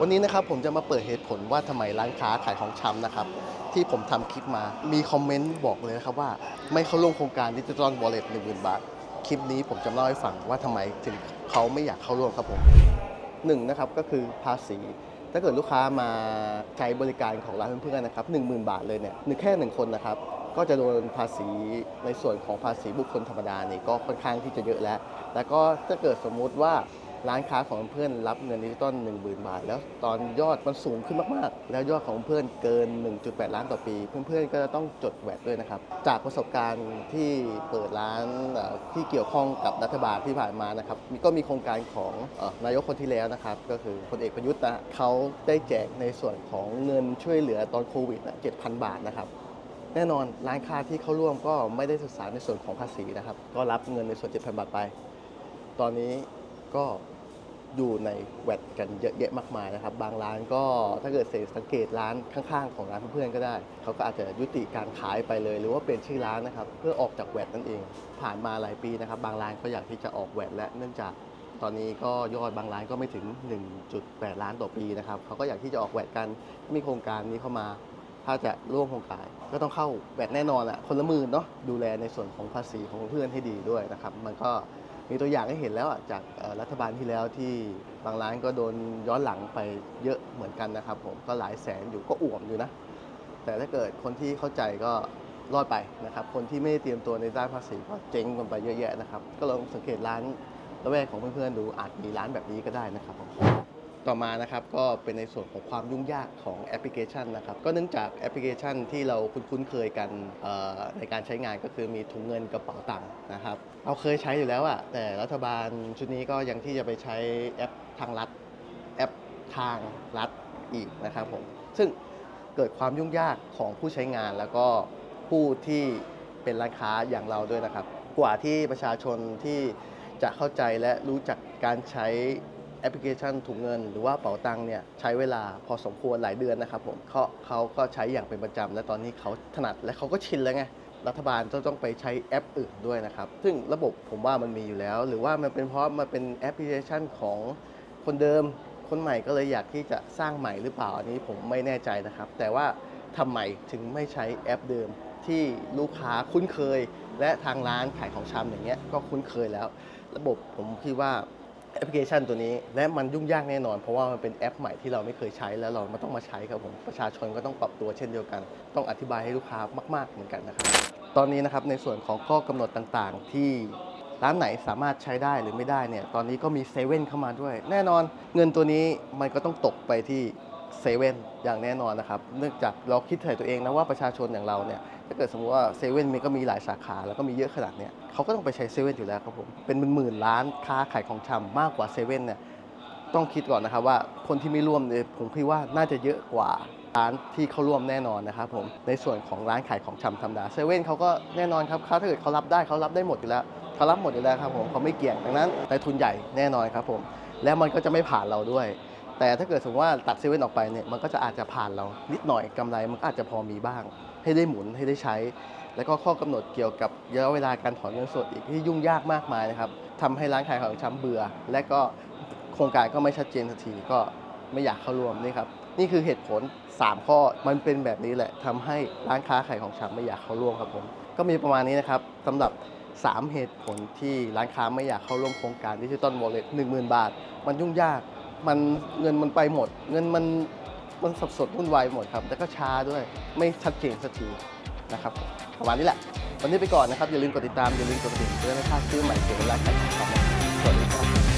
วันนี้นะครับผมจะมาเปิดเหตุผลว่าทำไมร้านค้าขายของชำนะครับ ที่ผมทำคลิปมามีคอมเมนต์บอกเลยนะครับว่า ไม่เข้าร่วมโครงการดิจิทัลวอลเล็ตหนึ่งหมื่นบาท คลิปนี้ผมจะเล่าให้ฟังว่าทำไมถึงเขาไม่อยากเข้าร่วมครับผมหนึ่งนะครับก็คือภาษีถ้าเกิดลูกค้ามาใช้บริการของร้านเพื่อนๆนะครับหนึ่งหมื่นบาทเลยเนี่ยหนึ่งแค่หนึ่งคนนะครับก็จะโดนภาษีในส่วนของภาษีบุคคลธรรมดานี่ก็ค่อนข้างที่จะเยอะแล้ว แล้วก็ถ้าเกิดสมมุติว่า ร้านค้าของเพื่อนรับเงินดิจิตอล1 0,000 บาท แล้วตอนยอดมันสูงขึ้นมากๆ แล้วยอดของเพื่อนเกิน 1.8 ล้านต่อปี เพื่อนๆก็จะต้องจดแวดด้วยนะครับ จากประสบการณ์ที่เปิดร้านที่เกี่ยวข้องกับรัฐบาลที่ผ่านมานะครับก็มีโครงการของอนายกคนที่แล้วนะครับ ก็คือพลเอกประยุทธ์นะเขาได้แจกในส่วนของเงินช่วยเหลือตอนโควิดนะ7,000 บาทนะครับแน่นอนร้านค้าที่เข้าร่วมก็ไม่ได้ศึกษาในส่วนของภาษีนะครับ ก็รับเงินในส่วน 7,000 บาทไป ตอนนี้ ก็อยู่ในแวดกันเยอะแยะมากมายนะครับ บางร้านก็ถ้าเกิดเสังเกตร้านข้างๆ ของร้านเพื่อนๆก็ได้ เขาก็อาจจะยุติการขายไปเลย หรือว่าเปลี่ยนชื่อร้านนะครับ เพื่อออกจากแวดนั่นเอง ผ่านมาหลายปีนะครับ บางร้านก็อยากที่จะออกแวดและเนื่องจากตอนนี้ก็ยอดบางร้านก็ไม่ถึง 1.8 ล้านต่อปีนะครับเขาก็อยากที่จะออกแวดกันมีโครงการนี้เข้ามา ถ้าจะร่วมโครงการก็ต้องเข้าแวดแน่นอนอะคนละหมื่นเนาะดูแลในส่วนของภาษีของเพื่อนให้ดีด้วยนะครับ มันก็ มีตัวอย่างให้เห็นแล้วจากรัฐบาลที่แล้วที่บางร้านก็โดนย้อนหลังไปเยอะเหมือนกันนะครับ ผมก็หลายแสนอยู่ก็อ่วมอยู่นะ แต่ถ้าเกิดคนที่เข้าใจก็รอดไปนะครับ คนที่ไม่ได้เตรียมตัวในด้านภาษีก็เจ๊งกันไปเยอะแยะนะครับ ก็ลองสังเกตร้านละแวกของเพื่อนๆดูอาจมีร้านแบบนี้ก็ได้นะครับผม ต่อมานะครับก็เป็นในส่วนของความยุ่งยากของแอปพลิเคชันนะครับก็เนื่องจากแอปพลิเคชันที่เราคุ้นเคยกันในการใช้งานก็คือมีถุงเงินกระเป๋าตังค์นะครับเราเคยใช้อยู่แล้วอะแต่รัฐบาลชุดนี้ก็ยังที่จะไปใช้แอปทางรัฐแอปทางรัฐอีกนะครับผมซึ่งเกิดความยุ่งยากของผู้ใช้งานแล้วก็ผู้ที่เป็นร้านค้าอย่างเราด้วยนะครับ กว่าที่ประชาชนที่จะเข้าใจและรู้จักการใช้ แอปพลิเคชันถุงเงิน หรือว่าเป๋าตังค์เนี่ยใช้เวลาพอสมควรหลายเดือนนะครับผมเขาเขาก็ใช้อย่างเป็นประจำและตอนนี้เขาถนัดและเขาก็ชินแล้วไงรัฐบาลจะต้องไปใช้แอปอื่นด้วยนะครับ ซึ่งระบบผมว่ามันมีอยู่แล้ว หรือว่ามันเป็นเพราะมันเป็นแอปพลิเคชันของคนเดิม คนใหม่ก็เลยอยากที่จะสร้างใหม่หรือเปล่าอันนี้ผมไม่แน่ใจนะครับ แต่ว่าทำไมถึงไม่ใช้แอปเดิมที่ลูกค้าคุ้นเคย และทางร้านขายของชำอย่างเงี้ยก็คุ้นเคยแล้ว ระบบผมคิดว่า แอปพลิเคชันตัวนี้ และมันยุ่งยากแน่นอน เพราะว่ามันเป็นแอปใหม่ที่เราไม่เคยใช้แล้วเรามาต้องมาใช้ครับผมประชาชนก็ต้องปรับตัวเช่นเดียวกัน ต้องอธิบายให้ลูกค้ามาก ๆ เหมือนกันนะครับตอนนี้นะครับในส่วนของข้อกำหนดต่างๆ ที่ร้านไหนสามารถใช้ได้หรือไม่ได้เนี่ยตอนนี้ก็มีเซเว่นเข้ามาด้วย แน่นอนเงินตัวนี้มันก็ต้องตกไปที่ เซเว่นอย่างแน่นอนนะครับ เนื่องจากเราคิดใส่ตัวเองนะว่าประชาชนอย่างเราเนี่ยถ้าเกิดสมมติว่าเซเว่นมันก็มีหลายสาขาแล้วก็มีเยอะขนาดเนี้ยเขาก็ต้องไปใช้เซเว่นอยู่แล้วครับผมเป็นหมื่นๆร้านค้าขายของชำมากกว่าเซเว่นเนี่ยต้องคิดก่อนนะครับว่าคนที่ไม่ร่วมเนี่ยผมคิดว่าน่าจะเยอะกว่าร้านที่เขาร่วมแน่นอนนะครับผมในส่วนของร้านขายของชำธรรมดาเซเว่นเขาก็แน่นอนครับเขาถ้าเกิดเขารับได้เขารับได้หมดอยู่แล้วเขารับหมดอยู่แล้วครับผมเขาไม่เกี่ยงดังนั้นนายทุนใหญ่แน่นอนครับผมแล้วมันก็จะไม่ผ่านเราด้วย แต่ถ้าเกิดสมมติว่าตัดเซเว่นออกไปเนี่ยมันก็จะอาจจะผ่านเรานิดหน่อยกำไรมันก็อาจจะพอมีบ้าง ให้ได้หมุนให้ได้ใช้ แล้วก็ข้อกำหนดเกี่ยวกับระยะเวลาการถอนเงินสดอีกที่ยุ่งยากมากมายนะครับทำให้ร้านขายของชำเบื่อ และก็โครงการก็ไม่ชัดเจนสักทีก็ไม่อยากเข้าร่วมนี่ครับนี่คือเหตุผล 3 ข้อมันเป็นแบบนี้แหละทำให้ร้านค้าขายของชำไม่อยากเข้าร่วมครับผมก็มีประมาณนี้นะครับสำหรับ 3 เหตุผลที่ร้านค้าไม่อยากเข้าร่วมโครงการดิจิตอลวอลเล็ตหนึ่งหมื่นบาท มันยุ่งยาก มันเงินมันไปหมด เงินมันมันสับสนวุ่นวายหมดครับแล้วก็ช้าด้วยไม่ชัดเจนสักทีนะครับประมาณนี้แหละ วันนี้ไปก่อนนะครับ อย่าลืมกดติดตาม อย่าลืมกดกระดิ่งเพื่อไม่พลาดซื้อใหม่เกี่ยวกับรานขายของชำนะครับสวัสดีครับ